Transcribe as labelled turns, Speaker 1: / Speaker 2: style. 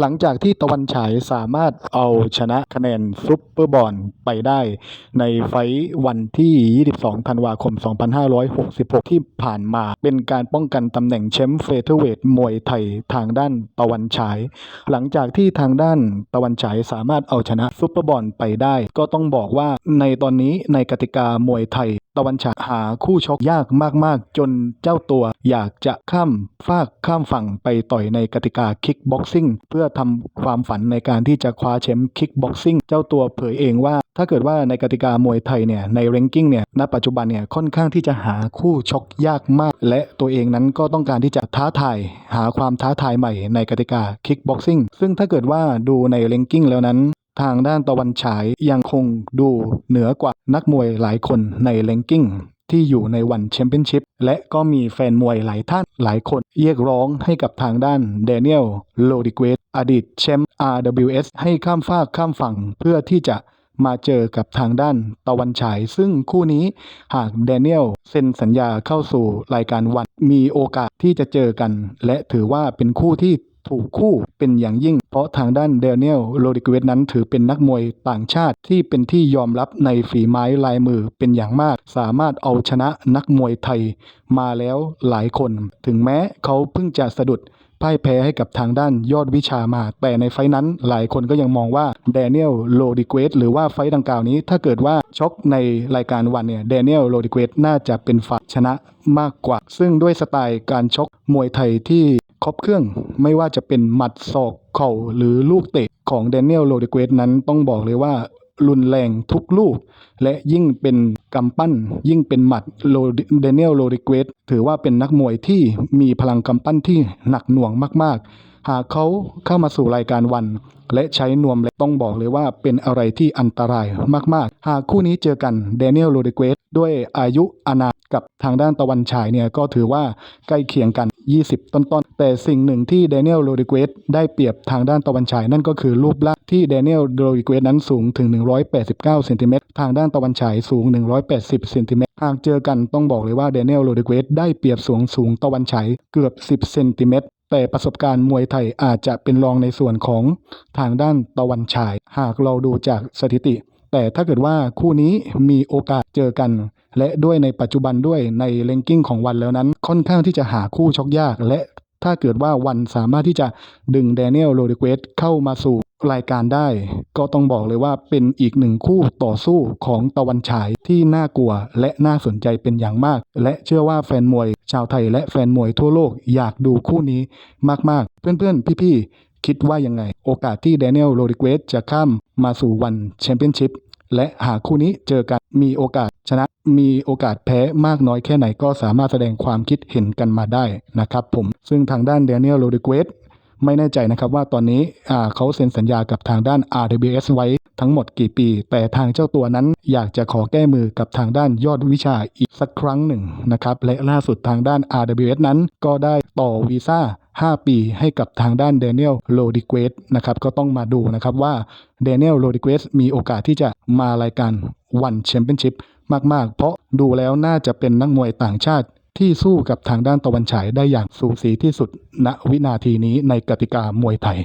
Speaker 1: หลังจากที่ตะวันฉายสามารถเอาชนะคะแนนซุปเปอร์บอลไปได้ในไฟวันที่ 22 ธันวาคม 2566 ที่ผ่านมาเป็นการป้องกันตำแหน่งแชมป์เฟเธอร์เวทมวยไทยทางด้านตะวันฉาย หลังจากที่ทางด้านตะวันฉายสามารถเอาชนะซุปเปอร์บอลไปได้ ก็ต้องบอกว่าในตอนนี้ในกติกามวยไทย ตะวันฉาหาคู่ชกยากมากๆ จนเจ้าตัวอยากจะข้ามฟากข้ามฝั่งไปต่อยในกติกาคิกบ็อกซิ่งเพื่อทำความฝันในการที่จะคว้าแชมป์คิกบ็อกซิ่งเจ้าตัวเผยเองว่า ถ้าเกิดว่าในกติกามวยไทยเนี่ยในเรนกิ้งเนี่ยณปัจจุบันเนี่ยค่อนข้างที่จะหาคู่ชกยากมาก และตัวเองนั้นก็ต้องการที่จะท้าทายหาความท้าทายใหม่ในกติกาคิกบ็อกซิ่งซึ่งถ้าเกิดว่าดูในเรนกิ้งแล้วนั้น ทางด้านตะวันฉายยังคงดูเหนือกว่านักมวยหลายคนในเ a นกิ้งที่อยู่ในวันแชมเปี้ยนชิพและก็มีแฟนมวยหลายท่านหลายคนเรียกร้องให้กับทางด้านเดนิเอลโลดิเกตอดีตแชมป์ RWS ให้ข้ามฟากข้ามฝั่งเพื่อที่จะมาเจอกับทางด้านตะวันฉาย ซึ่งคู่นี้หากเดนิเอลเซ็นสัญญาเข้าสู่รายการวันมีโอกาสที่จะเจอกัน และถือว่าเป็นคู่ที่ ถูกคู่เป็นอย่างยิ่ง เพราะทางด้านเดนิเอลโรดิกเวสนั้นถือเป็นนักมวยต่างชาติที่เป็นที่ยอมรับในฝีไม้ลายมือเป็นอย่างมาก สามารถเอาชนะนักมวยไทยมาแล้วหลายคน ถึงแม้เขาเพิ่งจะสะดุดพ่ายแพ้ให้กับทางด้านยอดวิชามา แต่ในไฟนั้นหลายคนก็ยังมองว่าเดนิเอลโลดิเกตหรือว่าไฟท์ดังกล่าวนี้ ถ้าเกิดว่าชกในรายการวันเนี่ยเดนิเอลโลดิเกตน่าจะเป็นฝ่ายชนะมากกว่า ซึ่งด้วยสไตล์การชกมวยไทยที่ รบเครื่อง ไม่ว่าจะเป็นหมัดศอกเข่าหรือลูกเตะของเดนิเอลโลดิเกตนั้นต้องบอกเลยว่ารุนแรงทุกลูก และยิ่งเป็นกำปั้น ยิ่งเป็นหมัดโลเดนิเอลโลดิเกตถือว่าเป็นนักมวยที่มีพลังกำปั้นที่หนักหน่วงมาก ๆ หากเขาเข้ามาสู่รายการวัน และใช้นวมและต้องบอกเลยว่าเป็นอะไรที่อันตรายมาก ๆ หากคู่นี้เจอกันเดนิเอลโรดิเกตด้วยอายุอานากับทางด้านตะวันฉายเนี่ยก็ถือว่าใกล้เคียงกัน 20 ต้นๆ แต่สิ่งหนึ่งที่เดนิเอลโรดิเกตได้เปรียบทางด้านตะวันฉายนั่นก็คือรูปร่างที่เดนิเอลโรดิเกตนั้นสูงถึง 189เซนติเมตรทางด้านตะวันฉายสูง 180เซนติเมตรหากเจอกันต้องบอกเลยว่าเดนิเอลโรดิเกตได้เปรียบสูงสูงตะวันฉายเกือบ 10เซนติเมตรแต่ประสบการณ์มวยไทยอาจจะเป็นรองในส่วนของทางด้านตะวันฉาย หากเราดูจากสถิติ แต่ถ้าเกิดว่าคู่นี้มีโอกาสเจอกัน และด้วยในปัจจุบันด้วยในเลงกิ้งของวันแล้วนั้น ค่อนข้างที่จะหาคู่ชกยาก และถ้าเกิดว่าวันสามารถที่จะดึงแดเนียลโรดิเกสเข้ามาสู่รายการได้ ก็ต้องบอกเลยว่าเป็นอีกหนึ่งคู่ต่อสู้ของตะวันฉายที่น่ากลัวและน่าสนใจเป็นอย่างมาก และเชื่อว่าแฟนมวยชาวไทยและแฟนมวยทั่วโลกอยากดูคู่นี้มากๆ เพื่อนๆ พี่ๆ คิดว่ายังไง โอกาสที่แดเนียลโรดิเกสจะข้ามมาสู่วันแชมเปี้ยนชิพและหากคู่นี้เจอกันมีโอกาสชนะ มีโอกาสแพ้มากน้อยแค่ไหนก็สามารถแสดงความคิดเห็นกันมาได้นะครับผม ซึ่งทางด้านเดนิเอลโรดิเกสไม่แน่ใจนะครับว่าตอนนี้เขาเซ็นสัญญากับทางด้าน RWS ไว้ทั้งหมดกี่ปี แต่ทางเจ้าตัวนั้นอยากจะขอแก้มือกับทางด้านยอดวิชาอีกสักครั้งหนึ่งนะครับ และล่าสุดทางด้าน RWS นั้นก็ได้ต่อวีซ่า 5 ปีให้กับทางด้านเดนิเอลโลดิเกสนะครับก็ต้องมาดูนะครับว่าเดนิเอลโลดิเกสมีโอกาสที่จะมารายการวันแชมเปี้ยนชิพมาก ๆ เพราะดูแล้วน่าจะเป็นนักมวยต่างชาติที่สู้กับทางด้านตะวันฉายได้อย่างสูสีที่สุดณวินาทีนี้ในกติกามวยไทย